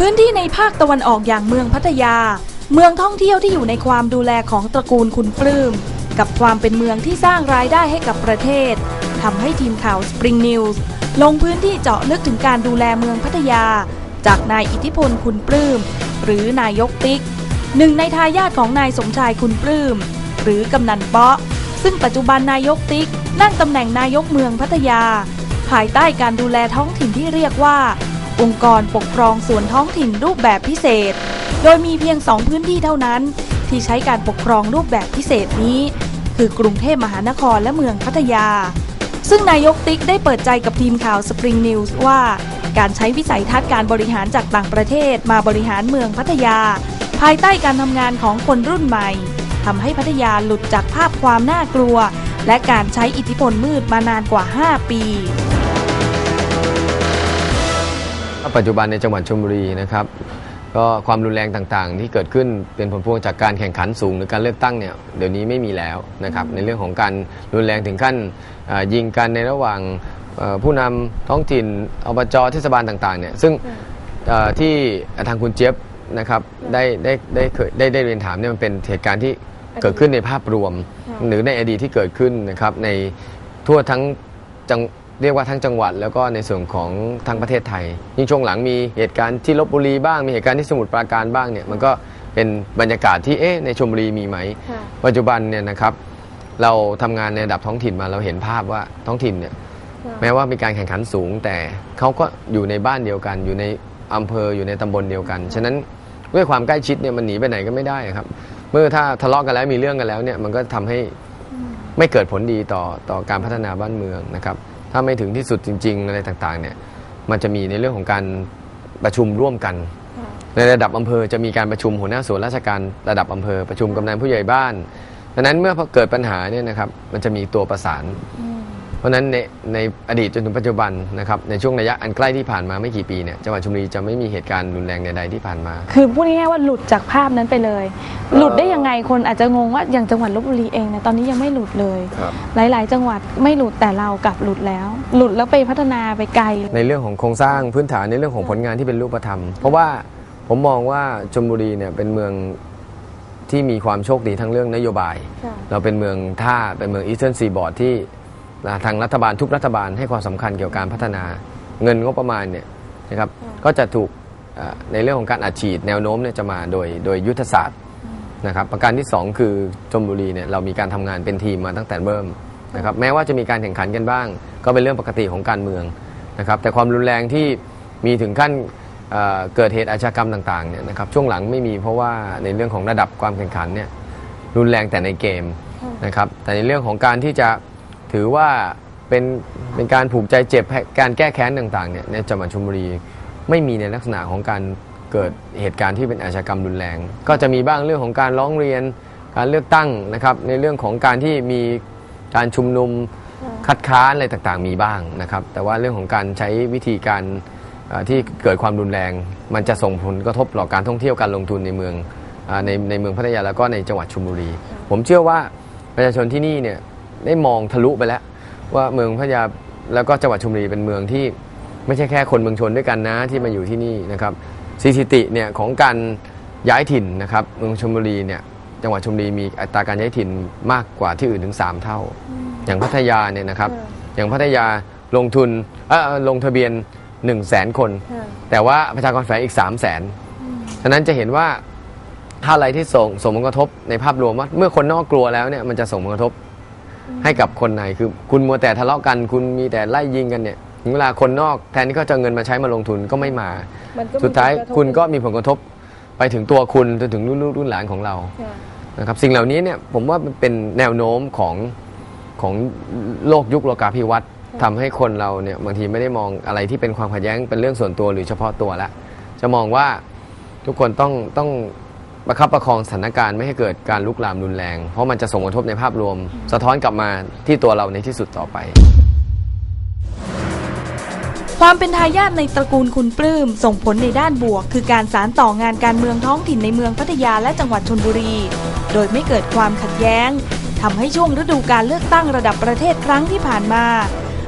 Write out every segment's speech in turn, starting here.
พื้นที่ในภาคตะวันออกอย่างเมืองพัทยา เมืองท่องเที่ยวที่อยู่ในความดูแลของตระกูลคุณปลื้ม กับความเป็นเมืองที่สร้างรายได้ให้กับประเทศทำให้ทีมข่าว Spring News ลงพื้นที่เจาะลึกถึงการดูแลเมืองพัทยา จากนายอิทธิพลคุณปลื้ม หรือนายกติ๊ก หนึ่งในทายาทของนายสมชายคุณปลื้ม หรือกำนันเปาะ ซึ่งปัจจุบันนายกติ๊ก นั่งตำแหน่งนายกเมืองพัทยา ภายใต้การดูแลท้องถิ่นที่เรียกว่า องค์กรปกครองส่วนท้องถิ่นรูปแบบพิเศษ โดยมีเพียงสองพื้นที่เท่านั้น ที่ใช้การปกครองรูปแบบพิเศษนี้ คือกรุงเทพมหานครและเมืองพัทยา ซึ่งนายกติ๊กได้เปิดใจกับทีมข่าว Spring News ว่า การใช้วิสัยทัศน์การบริหารจากต่างประเทศมาบริหารเมืองพัทยา ภายใต้การทำงานของคนรุ่นใหม่ทำให้พัทยาหลุดจากภาพความน่ากลัว และการใช้อิทธิพลมืดมานานกว่า 5 ปี ปัจจุบันในจังหวัดชลบุรีนะครับก็ความรุนแรงต่างๆ ที่เกิดขึ้นเป็นผลพวงจากการแข่งขันสูงหรือการเลือกตั้งเนี่ยเดี๋ยวนี้ไม่มีแล้วนะครับในเรื่องของการรุนแรงถึงขั้นยิงกันในระหว่างผู้นำท้องถิ่นอบจเทศบาลต่างๆเนี่ยซึ่งที่ทางคุณเจี๊ยบนะครับได้ได้ได้เคยได้ได้เรียนถามเนี่ยมันเป็นเหตุการณ์ที่เกิดขึ้นในภาพรวม หรือในอดีตที่เกิดขึ้นนะครับในทั่วทั้งจัง เรียกว่าทั้งจังหวัด แล้วก็ในส่วนของทั้งประเทศไทย ยิ่งช่วงหลังมีเหตุการณ์ที่ลบบุรีบ้าง มีเหตุการณ์ที่สมุทรปราการบ้างเนี่ยมันก็เป็นบรรยากาศที่เอ๊ะในชลบุรีมีไหมปัจจุบันเนี่ยนะครับเราทำงานในระดับท้องถิ่นมาเราเห็นภาพว่าท้องถิ่นเนี่ยแม้ว่ามีการแข่งขันสูง แต่เขาก็อยู่ในบ้านเดียวกัน อยู่ในอำเภออยู่ในตำบลเดียวกัน ฉะนั้นด้วยความใกล้ชิดเนี่ยมันหนีไปไหนก็ไม่ได้ครับ เมื่อถ้าทะเลาะกันแล้วมีเรื่องกันแล้วเนี่ยมันก็ทำให้ไม่เกิดผลดีต่อต่อการพัฒนาบ้านเมืองนะครับ ถ้าไม่ถึงที่สุดจริง ๆ อะไรต่างๆ เนี่ย มันจะมีในเรื่องของการประชุมร่วมกัน ในระดับอำเภอจะมีการประชุมหัวหน้าส่วนราชการระดับอำเภอประชุมกำนันผู้ใหญ่บ้านดังนั้นเมื่อเกิดปัญหาเนี่ยนะครับ มันจะมีตัวประสาน เพราะฉะนั้นในในอดีตจนถึงปัจจุบันนะครับในช่วงระยะอันใกล้ที่ผ่านมาไม่กี่ปีเนี่ยจังหวัดชลบุรีจะไม่มีเหตุการณ์รุนแรงใดๆที่ผ่านมา คือพูดง่ายๆว่าหลุดจากภาพนั้นไปเลย หลุดได้ยังไงคนอาจจะงงว่าอย่างจังหวัดลบบุรีเองเนี่ยตอนนี้ยังไม่หลุดเลย ครับ หลาย ๆ จังหวัดไม่หลุดแต่เรากลับหลุดแล้ว หลุดแล้วไปพัฒนาไปไกล ในเรื่องของโครงสร้างพื้นฐานในเรื่องของผลงานที่เป็นรูปธรรม เพราะว่าผมมองว่าชลบุรีเนี่ยเป็นเมืองที่มีความโชคดีทั้งเรื่องนโยบาย ค่ะ เราเป็นเมืองท่าเป็นเมืองอีสเทิร์นซีบอร์ดที่ ทางรัฐบาลทุกรัฐบาลให้ความสำคัญเกี่ยวกับการพัฒนาเงินงบประมาณเนี่ยนะครับก็จะถูกเอ่อในเรื่องของการอัดฉีดแนวโน้มเนี่ยจะมาโดยโดยยุทธศาสตร์นะครับประการที่ 2 คือชลบุรีเนี่ยเรามีการทำงานเป็นทีมมาตั้งแต่เริ่มนะครับแม้ว่าจะมีการแข่งขันกันบ้าง ก็เป็นเรื่องปกติของการเมืองนะครับแต่ความรุนแรงที่มีถึงขั้นเอ่อเกิดเหตุอาชญากรรมต่างๆเนี่ยนะครับช่วงหลังไม่มีเพราะว่าในเรื่องของระดับความแข่งขันเนี่ยรุนแรงแต่ในเกมนะครับแต่ในเรื่องของการที่จะ ถือว่าเป็นเป็นการผูกใจเจ็บการแก้แค้นต่างๆเนี่ยในจังหวัดชลบุรีไม่มีในลักษณะของการเกิดเหตุการณ์ที่เป็นอาชญากรรมรุนแรง ก็จะมีบ้างเรื่องของการร้องเรียนการเลือกตั้งนะครับ ในเรื่องของการที่มีการชุมนุมคัดค้านอะไรต่างๆ มีบ้างนะครับ แต่ว่าเรื่องของการใช้วิธีการที่เกิดความรุนแรง มันจะส่งผลกระทบต่อการท่องเที่ยวการลงทุนในเมืองในในเมืองพัทยาแล้วก็ในจังหวัดชลบุรี ผมเชื่อว่าประชาชนที่นี่เนี่ย ได้มองทะลุไปแล้ว ว่าเมืองพัทยาแล้วก็จังหวัดชลบุรีเป็นเมืองที่ไม่ใช่แค่คนเมืองชนด้วยกันนะที่มาอยู่ที่นี่นะครับสถิติเนี่ยของการย้ายถิ่นนะครับเมืองชลบุรีเนี่ยจังหวัดชลบุรีมีอัตราการย้ายถิ่นมากกว่าที่อื่นถึง 3 เท่า อย่างพัทยาเนี่ยนะครับ อย่างพัทยาลงทุนเอ่อลงทะเบียน 1 0 0 0 0แสนคน แต่ว่าประชากรแฝงอีก 3 0 0แสนฉะนั้นจะเห็นว่าถ้าอะไรที่ส่งส่งผลกระทบในภาพรวมว่าเมื่อคนนอกกลัวแล้วเนี่ยมันจะส่งผลกระทบ ให้กับคนในคือ คุณมัวแต่ทะเลาะกัน คุณมีแต่ไล่ยิงกันเนี่ยถึงเวลาคนนอกแทนที่เขาจะเอาเงินมาใช้มาลงทุนก็ไม่มาสุดท้ายคุณก็มีผลกระทบไปถึงตัวคุณจนถึงรุ่นลูกรุ่นหลานของเรานะครับสิ่งเหล่านี้เนี่ยผมว่ามันเป็นแนวโน้มของของโลกยุคโลกาภิวัตน์ทำให้คนเราเนี่ยบางทีไม่ได้มองอะไรที่เป็นความขัดแย้งเป็นเรื่องส่วนตัวหรือเฉพาะตัวละ จะมองว่าทุกคนต้องต้อง ประคับประคองสถานการณ์ไม่ให้เกิดการลุกลามรุนแรง เพราะมันจะส่งผลกระทบในภาพรวม สะท้อนกลับมาที่ตัวเราในที่สุดต่อไป ความเป็นทายาทในตระกูลคุณปลื้มส่งผลในด้านบวก คือการสารต่องานการเมืองท้องถิ่นในเมืองพัทยาและจังหวัดชนบุรี โดยไม่เกิดความขัดแย้งทำให้ช่วงฤดูการเลือกตั้งระดับประเทศครั้งที่ผ่านมา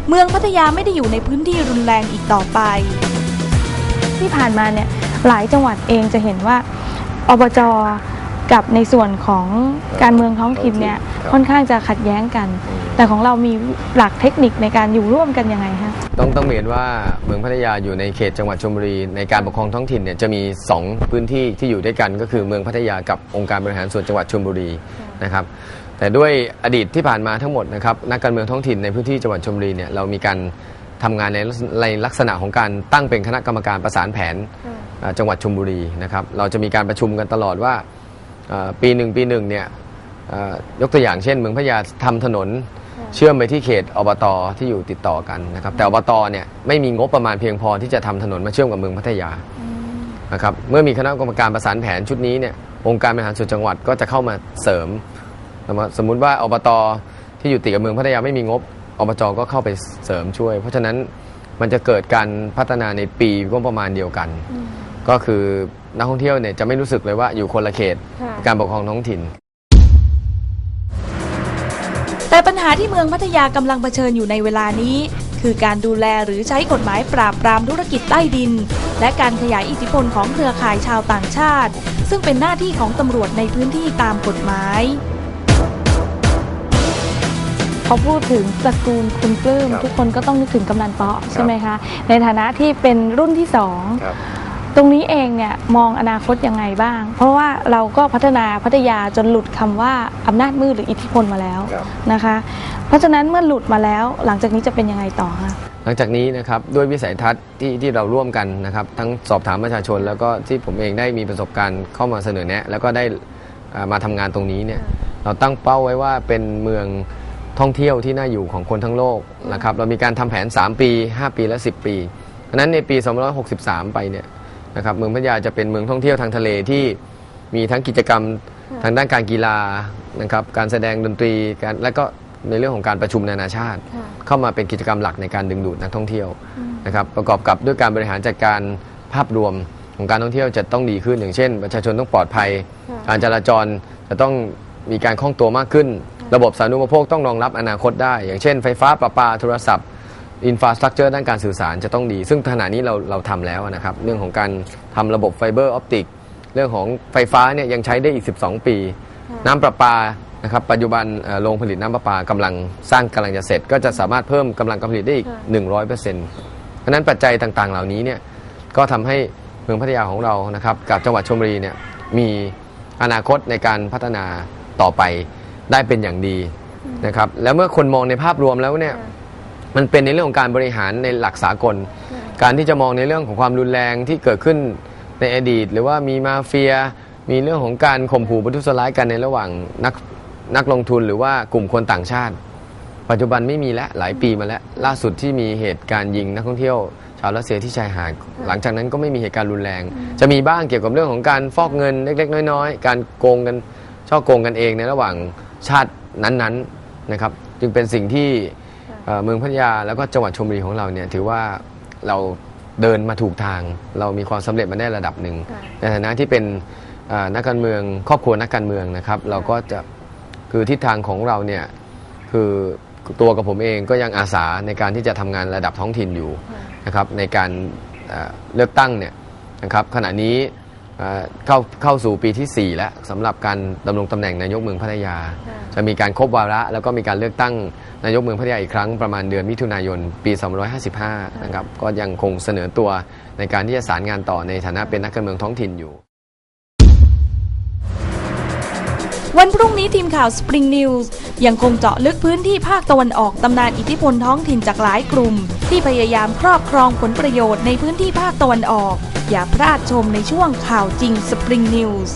เมืองพัทยาไม่ได้อยู่ในพื้นที่รุนแรงอีกต่อไป ที่ผ่านมาเนี่ยหลายจังหวัดเองจะเห็นว่า อบจกับในส่วนของการเมืองท้องถิ่นเนี่ยครับค่อนข้างจะขัดแย้งกัน แต่ของเรามีหลักเทคนิคในการอยู่ร่วมกันยังไงคะต้องต้องเรียนว่าเมืองพัทยาอยู่ในเขตจังหวัดชลบุรีในการปกครองท้องถิ่นเนี่ยจะมี 2 พื้นที่ที่อยู่ด้วยกันก็คือเมืองพัทยากับองค์การบริหารส่วนจังหวัดชลบุรีนะครับแต่ด้วยอดีตที่ผ่านมาทั้งหมดนะครับนักการเมืองท้องถิ่นในพื้นที่จังหวัดชลบุรีเนี่ยเรามีการ ทำงานในลักษณะในลักษณะของการตั้งเป็นคณะกรรมการประสานแผนอ่าจังหวัดชลบุรีนะครับ เราจะมีการประชุมกันตลอดว่าเอ่อปีหนึ่งปีหนึ่งเนี่ยเอ่อยกตัวอย่างเช่น เมืองพัทยาทำถนนเชื่อมไปที่เขตอบตที่อยู่ติดต่อกันนะครับ แต่อบตเนี่ยไม่มีงบประมาณเพียงพอที่จะทำถนนมาเชื่อมกับเมืองพัทยานะครับเมื่อมีคณะกรรมการประสานแผนชุดนี้เนี่ยองค์การบริหารส่วนจังหวัดก็จะเข้ามาเสริมสมมติสมมุติว่าอบตที่อยู่ติดกับเมืองพัทยาไม่มีงบ อบจก็เข้าไปเสริมช่วย เพราะฉะนั้นมันจะเกิดการพัฒนาในปีก็ประมาณเดียวกัน ก็คือนักท่องเที่ยวเนี่ยจะไม่รู้สึกเลยว่าอยู่คนละเขตการปกครองท้องถิ่น แต่ปัญหาที่เมืองพัทยากำลังเผชิญอยู่ในเวลานี้ คือการดูแลหรือใช้กฎหมายปราบปรามธุรกิจใต้ดิน และการขยายอิทธิพลของเครือข่ายชาวต่างชาติ ซึ่งเป็นหน้าที่ของตำรวจในพื้นที่ตามกฎหมาย พอพูดถึงตระกูลคุณปลื้มครับทุกคนก็ต้องนึกถึงกำนันเปาะใช่ไหมคะ ในฐานะที่เป็นรุ่นที่สองตรงนี้เองเนี่ยมองอนาคตยังไงบ้าง เพราะว่าเราก็พัฒนาพัทยาจนหลุดคำว่าอำนาจมืดหรืออิทธิพลมาแล้วครับ นะคะ เพราะฉะนั้นเมื่อหลุดมาแล้วหลังจากนี้จะเป็นยังไงต่อคะ หลังจากนี้นะครับด้วยวิสัยทัศน์ที่ที่เราร่วมกันนะครับทั้งสอบถามประชาชน แล้วก็ที่ผมเองได้มีประสบการณ์เข้ามาเสนอแนะ แล้วก็ได้อ่ามาทำงานตรงนี้เนี่ยเราตั้งเป้าไว้ว่าเป็นเมือง ท่องเที่ยวที่น่าอยู่ของคนทั้งโลกนะครับเรามีการทำแผน 3 ปี 5 ปีและ 10 ปีเพราะฉะนั้นในปี2563 ไปเนี่ยนะครับเมืองพัทยาจะเป็นเมืองท่องเที่ยวทางทะเลที่มีทั้งกิจกรรมทางด้านการกีฬานะครับการแสดงดนตรีการและก็ในเรื่องของการประชุมนานาชาติ เข้ามาเป็นกิจกรรมหลักในการดึงดูดนักท่องเที่ยวนะครับประกอบกับด้วยการบริหารจัดการภาพรวมของการท่องเที่ยวจะต้องดีขึ้นอย่างเช่น ประชาชนต้องปลอดภัย การจราจรจะต้องมีการคล่องตัวมากขึ้น ระบบสาธารณูปโภคต้องรองรับอนาคตได้ อย่างเช่นไฟฟ้าประปาโทรศัพท์อินฟราสตรักเจอร์ด้านการสื่อสารจะต้องดี ซึ่งขณะนี้เราเราทำแล้วนะครับ เรื่องของการทำระบบไฟเบอร์ออปติกเรื่องของไฟฟ้าเนี่ยยังใช้ได้อีก 12 ปี น้ำประปานะครับปัจจุบันเอ่อโรงผลิตน้ำประปากำลังสร้างกำลังจะเสร็จ ก็จะสามารถเพิ่มกำลังการผลิตได้อีก 100%เพราะฉะนั้นปัจจัยต่างๆ เหล่านี้เนี่ยก็ทำให้เมืองพัทยาของเรานะครับกับจังหวัดชลบุรีเนี่ยมีอนาคตในการพัฒนาต่อไป ได้เป็นอย่างดีนะครับ แล้วเมื่อคนมองในภาพรวมแล้วเนี่ยมันเป็นในเรื่องของการบริหารในหลักสากล การที่จะมองในเรื่องของความรุนแรงที่เกิดขึ้นในอดีต หรือว่ามีมาเฟีย มีเรื่องของการข่มขู่ประทุษร้ายกันในระหว่างนักนักลงทุนหรือว่ากลุ่มคนต่างชาติ ปัจจุบันไม่มีแล้วหลายปีมาแล้ว ล่าสุดที่มีเหตุการณ์ยิงนักท่องเที่ยวชาวรัสเซียที่ชายหาดหลังจากนั้นก็ไม่มีเหตุการณ์รุนแรง จะมีบ้างเกี่ยวกับเรื่องของการฟอกเงินเล็ก ๆ น้อย ๆ การโกงกันช่อโกงกันเองในระหว่าง ชาตินั้นๆนะครับ จึงเป็นสิ่งที่เอ่อเมืองพัทยาแล้วก็จังหวัดชลบุรีของเราเนี่ยถือว่าเราเดินมาถูกทาง เรามีความสำเร็จมาได้ระดับหนึ่งในฐานะที่เป็นเอ่อนักการเมืองครอบครัวนักการเมืองนะครับ เราก็จะคือทิศทางของเราเนี่ยคือตัวกับผมเองก็ยังอาสาในการที่จะทำงานระดับท้องถิ่นอยู่นะครับในการเอ่อเลือกตั้งเนี่ยนะครับขณะนี้ เอ่อเข้าเข้าสู่ปีที่ 4 แล้วสำหรับการดำรงตำแหน่งนายกเมืองพัทยา จะมีการครบวาระ แล้วก็มีการเลือกตั้งนายกเมืองพัทยาอีกครั้งประมาณเดือนมิถุนายนปี 2555นะครับก็ยังคงเสนอตัวในการที่จะสารงานต่อในฐานะเป็นนักการเมืองท้องถิ่นอยู่ วันพรุ่งนี้ทีมข่าว Spring News ยังคงเจาะลึกพื้นที่ภาคตะวันออกตำนานอิทธิพลท้องถิ่นจากหลายกลุ่ม ที่พยายามครอบครองผลประโยชน์ในพื้นที่ภาคตะวันออก อย่าพลาดชมในช่วงข่าวจริง Spring News